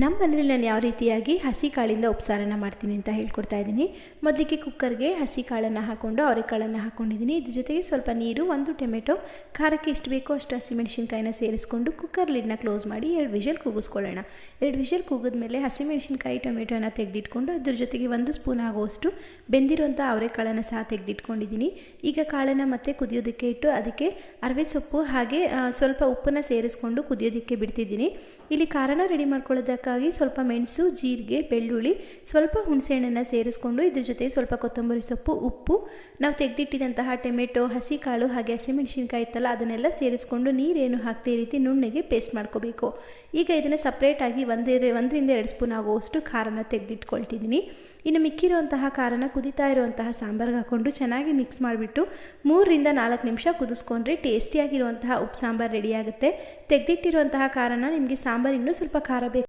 ನಮ್ಮ ಮನೇಲಿ ನಾನು ಯಾವ ರೀತಿಯಾಗಿ ಹಸಿ ಕಾಳಿಂದ ಉಪ್ಸಾರನ ಮಾಡ್ತೀನಿ ಅಂತ ಹೇಳ್ಕೊಡ್ತಾ ಇದ್ದೀನಿ. ಮೊದಲಿಗೆ ಕುಕ್ಕರ್ಗೆ ಹಸಿ ಕಾಳನ್ನು ಹಾಕ್ಕೊಂಡು ಅವರೆಕಾಳನ್ನು ಹಾಕ್ಕೊಂಡಿದ್ದೀನಿ ಇದ್ರ ಜೊತೆಗೆ ಸ್ವಲ್ಪ ನೀರು, ಒಂದು ಟೊಮೆಟೊ, ಖಾರಕ್ಕೆ ಎಷ್ಟು ಬೇಕೋ ಅಷ್ಟು ಹಸಿಮೆಣಸಿನ್ಕಾಯಿನ ಸೇರಿಸ್ಕೊಂಡು ಕುಕ್ಕರ್ ಲಿಡ್ನ ಕ್ಲೋಸ್ ಮಾಡಿ ಎರಡು ವಿಷಲ್ ಕೂಗಿಸ್ಕೊಳ್ಳೋಣ. ಎರಡು ವಿಷಲ್ ಕೂಗಿದ್ಮೇಲೆ ಹಸಿಮೆಣಸಿನ್ಕಾಯಿ, ಟೊಮೆಟೊನ ತೆಗೆದಿಟ್ಕೊಂಡು ಅದ್ರ ಜೊತೆಗೆ ಒಂದು ಸ್ಪೂನ್ ಆಗುವಷ್ಟು ಬೆಂದಿರುವಂಥ ಅವರೆಕಾಳನ್ನು ಸಹ ತೆಗೆದಿಟ್ಕೊಂಡಿದ್ದೀನಿ. ಈಗ ಕಾಳನ್ನು ಮತ್ತೆ ಕುದಿಯೋದಕ್ಕೆ ಇಟ್ಟು ಅದಕ್ಕೆ ಅರವೆ ಸೊಪ್ಪು ಹಾಗೆ ಸ್ವಲ್ಪ ಉಪ್ಪನ್ನು ಸೇರಿಸ್ಕೊಂಡು ಕುದಿಯೋದಕ್ಕೆ ಬಿಡ್ತಿದ್ದೀನಿ. ಇಲ್ಲಿ ಖಾರನ ರೆಡಿ ಮಾಡ್ಕೊಳ್ಳೋದಕ್ಕಾಗಿ ಸ್ವಲ್ಪ ಮೆಣಸು, ಜೀರಿಗೆ, ಬೆಳ್ಳುಳ್ಳಿ, ಸ್ವಲ್ಪ ಹುಣಸೆಹಣ್ಣನ್ನು ಸೇರಿಸ್ಕೊಂಡು ಇದ್ರ ಜೊತೆ ಸ್ವಲ್ಪ ಕೊತ್ತಂಬರಿ ಸೊಪ್ಪು, ಉಪ್ಪು, ನಾವು ತೆಗೆದಿಟ್ಟಿದಂತಹ ಟೊಮೆಟೊ ಹಸಿ ಕಾಳು ಹಾಗೆ ಹಸಿಮೆಣಸಿನ್ಕಾಯಿ ಇತ್ತಲ್ಲ, ಅದನ್ನೆಲ್ಲ ಸೇರಿಸ್ಕೊಂಡು ನೀರೇನು ಹಾಕ್ತಾ ರೀತಿ ನುಣ್ಣಗೆ ಪೇಸ್ಟ್ ಮಾಡ್ಕೋಬೇಕು. ಈಗ ಇದನ್ನು ಸಪ್ರೇಟಾಗಿ ಒಂದೇ ಒಂದರಿಂದ ಎರಡು ಸ್ಪೂನ್ ಆಗುವಷ್ಟು ಖಾರನ ತೆಗೆದಿಟ್ಕೊಳ್ತಿದ್ದೀನಿ. ಇನ್ನು ಮಿಕ್ಕಿರುವಂತಹ ಖಾರನ ಕುದಿತಾ ಇರುವಂತಹ ಸಾಂಬಾರ್ಗೆ ಹಾಕ್ಕೊಂಡು ಚೆನ್ನಾಗಿ ಮಿಕ್ಸ್ ಮಾಡಿಬಿಟ್ಟು ಮೂರರಿಂದ ನಾಲ್ಕು ನಿಮಿಷ ಕುದಿಸ್ಕೊಂಡ್ರೆ ಟೇಸ್ಟಿಯಾಗಿರುವಂತಹ ಉಪ್ಪು ಸಾಂಬಾರು ರೆಡಿಯಾಗುತ್ತೆ ತೆಗೆದಿಟ್ಟಿರುವಂತಹ ಖಾರನ ನಿಮಗೆ ಸಾಂಬಾರು ಇನ್ನೂ ಸ್ವಲ್ಪ ಖಾರ ಬೇಕು.